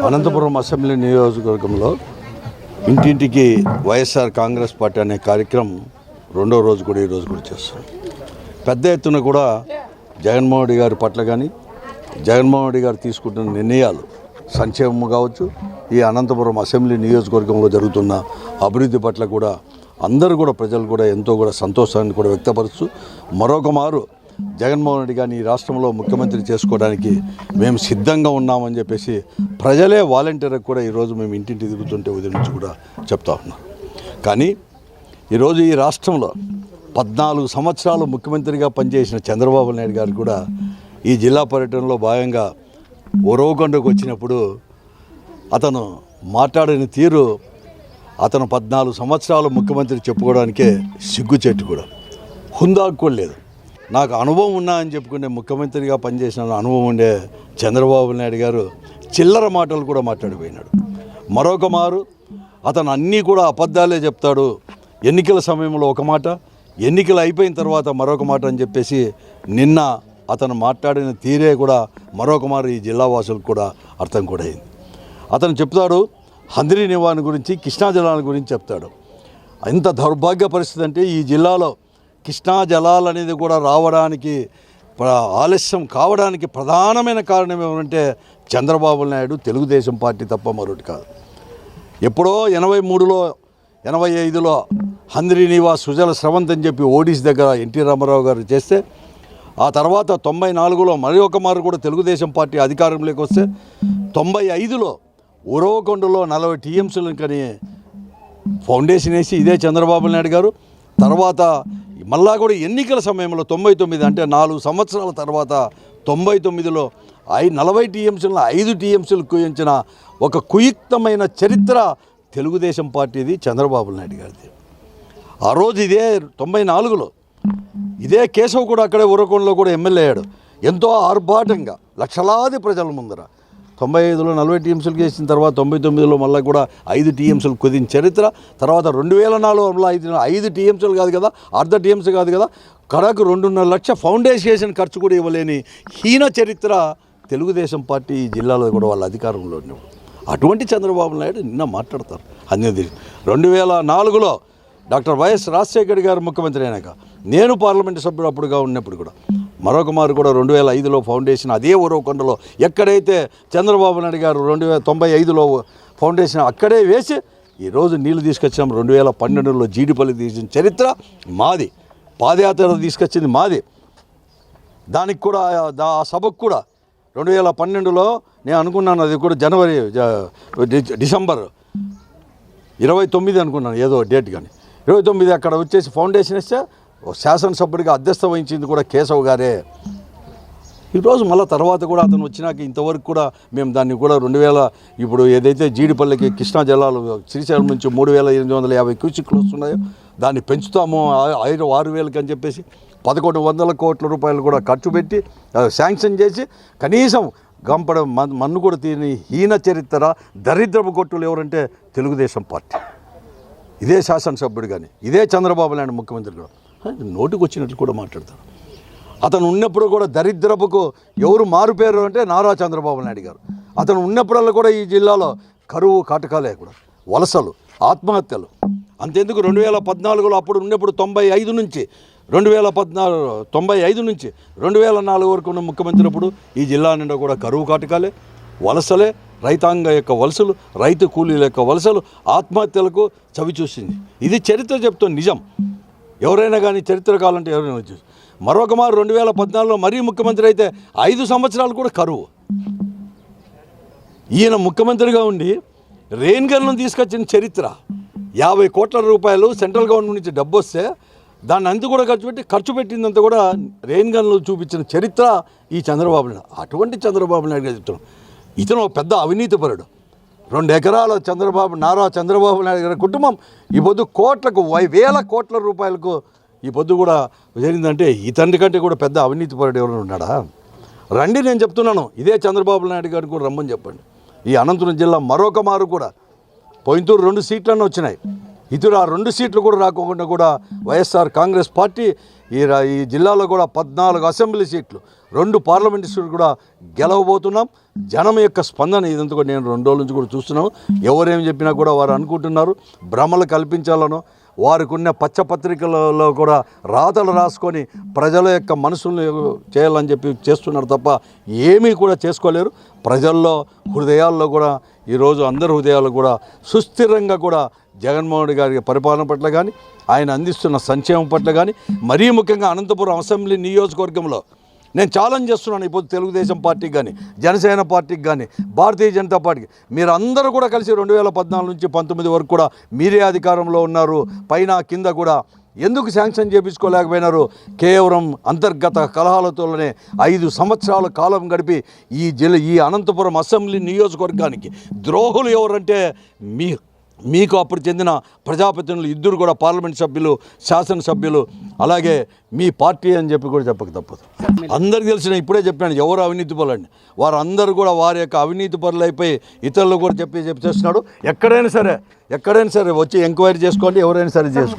Anantapuram assembly నియోజకవర్గంలో ఇంటింటికి YSR Congress party అనే కార్యక్రమం రెండో రోజు కూడా ఈ రోజు కూడా చేస్తున్నాం. పెద్ద ఎత్తున కూడా జగన్మోహన్ రెడ్డి గారి పట్ల కానీ జగన్మోహన్ రెడ్డి గారు తీసుకుంటున్న నిర్ణయాలు సంక్షేమం కావచ్చు ఈ అనంతపురం అసెంబ్లీ నియోజకవర్గంలో జరుగుతున్న అభివృద్ధి పట్ల కూడా అందరూ కూడా ప్రజలు కూడా ఎంతో కూడా సంతోషాన్ని కూడా వ్యక్తపరుస్తూ మరొక మారు జగన్మోహన్ రెడ్డి గారిని ఈ రాష్ట్రంలో ముఖ్యమంత్రి చేసుకోవడానికి మేము సిద్ధంగా ఉన్నామని చెప్పేసి ప్రజలే వాలంటీర్కి కూడా ఈరోజు మేము ఇంటింటి తిరుగుతుంటే ఉదయం నుంచి కూడా చెప్తా ఉన్నాం. కానీ ఈరోజు ఈ రాష్ట్రంలో పద్నాలుగు సంవత్సరాలు ముఖ్యమంత్రిగా పనిచేసిన చంద్రబాబు నాయుడు గారు కూడా ఈ జిల్లా పర్యటనలో భాగంగా ఒరవకొండకు వచ్చినప్పుడు అతను మాట్లాడిన తీరు అతను పద్నాలుగు సంవత్సరాలు ముఖ్యమంత్రి చెప్పుకోవడానికే సిగ్గుచెట్టు కూడా. హుందాకు కూడా లేదు. నాకు అనుభవం ఉన్నా అని చెప్పుకునే ముఖ్యమంత్రిగా పనిచేసిన అనుభవం ఉండే చంద్రబాబు నాయుడు గారు చిల్లర మాటలు కూడా మాట్లాడిపోయినాడు. మరొక మారు అతను అన్నీ కూడా అబద్ధాలే చెప్తాడు. ఎన్నికల సమయంలో ఒక మాట ఎన్నికలు అయిపోయిన తర్వాత మరొక మాట అని చెప్పేసి నిన్న అతను మాట్లాడిన తీరే కూడా మరొక మారు ఈ జిల్లా వాసులకు కూడా అర్థం కూడా అయింది. అతను చెప్తాడు హంద్రీ నివారణ గురించి కృష్ణా జలాల గురించి చెప్తాడు. ఎంత దౌర్భాగ్య పరిస్థితి అంటే ఈ జిల్లాలో కృష్ణా జలాలు అనేది కూడా రావడానికి ఆలస్యం కావడానికి ప్రధానమైన కారణం ఏమంటే చంద్రబాబు నాయుడు తెలుగుదేశం పార్టీ తప్ప మరొకటి కాదు. ఎప్పుడో ఎనభై మూడులో ఎనభై ఐదులో హంద్రి నివాస్ సుజల స్రవంత్ అని చెప్పి ఓడిస్ దగ్గర ఎన్టీ రామారావు గారు చేస్తే ఆ తర్వాత తొంభై నాలుగులో మరి ఒక మారు కూడా తెలుగుదేశం పార్టీ అధికారంలోకి వస్తే తొంభై ఐదులో ఉరవకొండలో నలభై టీఎంసీలను కానీ ఫౌండేషన్ వేసి ఇదే చంద్రబాబు నాయుడు గారు తర్వాత మళ్ళా కూడా ఎన్నికల సమయంలో తొంభై తొమ్మిది అంటే నాలుగు సంవత్సరాల తర్వాత తొంభై తొమ్మిదిలో ఐ నలభై టీఎంసీలను ఐదు టీఎంసీలు కుయించిన ఒక కుయుక్తమైన చరిత్ర తెలుగుదేశం పార్టీది చంద్రబాబు నాయుడు గారిది. ఆ రోజు ఇదే తొంభై నాలుగులో. ఇదే కేశవ్ కూడా అక్కడే ఉరకొండలో కూడా ఎమ్మెల్యే అయ్యాడు. ఎంతో ఆర్భాటంగా లక్షలాది ప్రజల ముందర. తొంభై ఐదులో నలభై టీఎంసీలు చేసిన తర్వాత తొంభై తొమ్మిదిలో మళ్ళీ కూడా ఐదు టీఎంసీలు కుదిన చరిత్ర. తర్వాత రెండు వేల నాలుగులో ఐదు ఐదు టీఎంసీలు కాదు కదా అర్ధ టీఎంసీ కాదు కదా కడకు రెండున్నర లక్ష ఫౌండేషన్ ఖర్చు కూడా ఇవ్వలేని హీన చరిత్ర తెలుగుదేశం పార్టీ ఈ జిల్లాలో కూడా వాళ్ళ అధికారంలో ఉన్నప్పుడు అటువంటి చంద్రబాబు నాయుడు నిన్న మాట్లాడతారు. అనేది రెండు వేల నాలుగులో డాక్టర్ వైఎస్ రాజశేఖర్ గారు ముఖ్యమంత్రి అయినాక నేను పార్లమెంటు సభ్యుడు అప్పుడుగా ఉన్నప్పుడు కూడా మరొక మారు కూడా రెండు వేల ఐదులో ఫౌండేషన్ అదే ఉరవకొండలో ఎక్కడైతే చంద్రబాబు నాయుడు గారు రెండు వేల తొంభై ఐదులో ఫౌండేషన్ అక్కడే వేసి ఈరోజు నీళ్ళు తీసుకొచ్చాం రెండు వేల పన్నెండులో జీడిపల్లి తీసిన చరిత్ర మాది. పాదయాత్ర తీసుకొచ్చింది మాది. దానికి కూడా దా- ఆ సభకు కూడా రెండు వేల పన్నెండులో నేను అనుకున్నాను అది కూడా జనవరి డిసెంబర్ ఇరవై తొమ్మిది అనుకున్నాను ఏదో డేట్ కానీ ఇరవై తొమ్మిది అక్కడ వచ్చేసి ఫౌండేషన్ ఇస్తే శాసనసభ్యుడిగా అధ్యస్థ వహించింది కూడా కేశవ్ గారే. ఈరోజు మళ్ళీ తర్వాత కూడా అతను వచ్చినాక ఇంతవరకు కూడా మేము దాన్ని కూడా రెండు వేల ఇప్పుడు ఏదైతే జీడిపల్లికి కృష్ణా జలాలు శ్రీశైలం నుంచి మూడు వేల ఎనిమిది వందల యాభై క్యూసిక్లు వస్తున్నాయో దాన్ని పెంచుతాము ఐదు ఆరు వేలకి అని చెప్పేసి పదకొండు వందల కోట్ల రూపాయలు కూడా ఖర్చు పెట్టి శాంక్షన్ చేసి కనీసం గంపడ మన్- మన్ను కూడా తీని హీన చరిత్ర దరిద్రపు కొట్టులు ఎవరంటే తెలుగుదేశం పార్టీ. ఇదే శాసనసభ్యుడు కానీ ఇదే చంద్రబాబు నాయుడు ముఖ్యమంత్రి కూడా నోటికి వచ్చినట్లు కూడా మాట్లాడతాడు. అతను ఉన్నప్పుడు కూడా దరిద్రపుకు ఎవరు మారుపేరు అంటే నారా చంద్రబాబు నాయుడు గారు. అతను ఉన్నప్పుడల్లా కూడా ఈ జిల్లాలో కరువు కాటకాలే కూడా. వలసలు ఆత్మహత్యలు. అంతెందుకు రెండు వేల పద్నాలుగులో అప్పుడు ఉన్నప్పుడు తొంభై ఐదు నుంచి రెండు వేల పద్నాలుగు తొంభై ఐదు నుంచి రెండు వేల నాలుగు వరకు ఉన్న ముఖ్యమంత్రి అప్పుడు ఈ జిల్లా నిండా కూడా కరువు కాటకాలే వలసలే రైతాంగ యొక్క వలసలు రైతు కూలీల యొక్క వలసలు ఆత్మహత్యలకు చవి చూసింది ఇది చరిత్ర చెప్తుంది నిజం. ఎవరైనా కానీ చరిత్ర కావాలంటే ఎవరైనా వచ్చి మరొక మారు రెండు వేల పద్నాలుగులో మరీ ముఖ్యమంత్రి అయితే ఐదు సంవత్సరాలు కూడా కరువు. ఈయన ముఖ్యమంత్రిగా ఉండి రెయిన్ గన్లను తీసుకొచ్చిన చరిత్ర. యాభై కోట్ల రూపాయలు సెంట్రల్ గవర్నమెంట్ నుంచి డబ్బు వస్తే దాన్ని అంత కూడా ఖర్చు పెట్టి ఖర్చు పెట్టిందంతా కూడా రెయిన్ గన్లు చూపించిన చరిత్ర ఈ చంద్రబాబు నాయుడు. అటువంటి చంద్రబాబు నాయుడు గారు చెప్తున్నాం ఇతను ఒక పెద్ద అవినీతిపరుడు. రెండు ఎకరాల చంద్రబాబు నారా చంద్రబాబు నాయుడు గారి కుటుంబం. ఈ పొద్దు కోట్లకు వై- వేల కోట్ల రూపాయలకు ఈ పొద్దు కూడా జరిగిందంటే ఇతని కంటే కూడా పెద్ద అవినీతిపరుడు ఎవరైనా ఉన్నాడా? రండి నేను చెప్తున్నాను. ఇదే చంద్రబాబు నాయుడు గారిని కూడా రమ్మని చెప్పండి. ఈ అనంతపురం జిల్లా మరొక మారు కూడా. పోయింతూరు రెండు సీట్లన్నీ వచ్చినాయి. ఇతర ఆ రెండు సీట్లు కూడా రాకోకుండా కూడా వైఎస్ఆర్ కాంగ్రెస్ పార్టీ ఈ ఈ జిల్లాలో కూడా పద్నాలుగు అసెంబ్లీ సీట్లు. రెండు పార్లమెంట్ సీట్లు కూడా గెలవబోతున్నాం. జనం యొక్క స్పందన ఇదంతా కూడా నేను రెండు రోజుల నుంచి కూడా చూస్తున్నాను. ఎవరేం చెప్పినా కూడా వారు అనుకుంటున్నారు. భ్రమలు కల్పించాలనో. వారికి ఉన్న పచ్చపత్రికలలో కూడా రాతలు రాసుకొని ప్రజల యొక్క మనసులను చేయాలని చెప్పి చేస్తున్నారు తప్ప ఏమీ కూడా చేసుకోలేరు. ప్రజల్లో హృదయాల్లో కూడా ఈరోజు అందరి హృదయాల్లో కూడా సుస్థిరంగా కూడా జగన్మోహన్ రెడ్డి గారి పరిపాలన పట్ల కానీ ఆయన అందిస్తున్న సంక్షేమం పట్ల కానీ మరీ ముఖ్యంగా అనంతపురం అసెంబ్లీ నియోజకవర్గంలో నేను ఛాలెంజ్ చేస్తున్నాను ఇప్పుడు తెలుగుదేశం పార్టీకి కానీ జనసేన పార్టీకి కానీ భారతీయ జనతా పార్టీకి. మీరందరూ కూడా కలిసి రెండు వేల పద్నాలుగు నుంచి పంతొమ్మిది వరకు కూడా మీరే అధికారంలో ఉన్నారు. పైన కింద కూడా ఎందుకు శాంక్షన్ చేయించుకోలేకపోయినారు కేవలం అంతర్గత కలహాలతోనే ఐదు సంవత్సరాల కాలం గడిపి ఈ జిల్లా ఈ అనంతపురం అసెంబ్లీ నియోజకవర్గానికి ద్రోహులు ఎవరంటే మీ మీకు అప్పుడు చెందిన ప్రజాప్రతినిధులు ఇద్దరు కూడా పార్లమెంట్ సభ్యులు శాసనసభ్యులు అలాగే మీ పార్టీ అని చెప్పి కూడా చెప్పక తప్పదు. అందరికి తెలిసిన ఇప్పుడే చెప్పాను ఎవరు అవినీతి పరులండి? వారందరూ కూడా వారి యొక్క అవినీతి పరులు అయిపోయి ఇతరులు కూడా చెప్పి చెప్పేస్తున్నాడు ఎక్కడైనా సరే ఎక్కడైనా సరే వచ్చి ఎంక్వైరీ చేసుకోండి ఎవరైనా సరే చేసుకోండి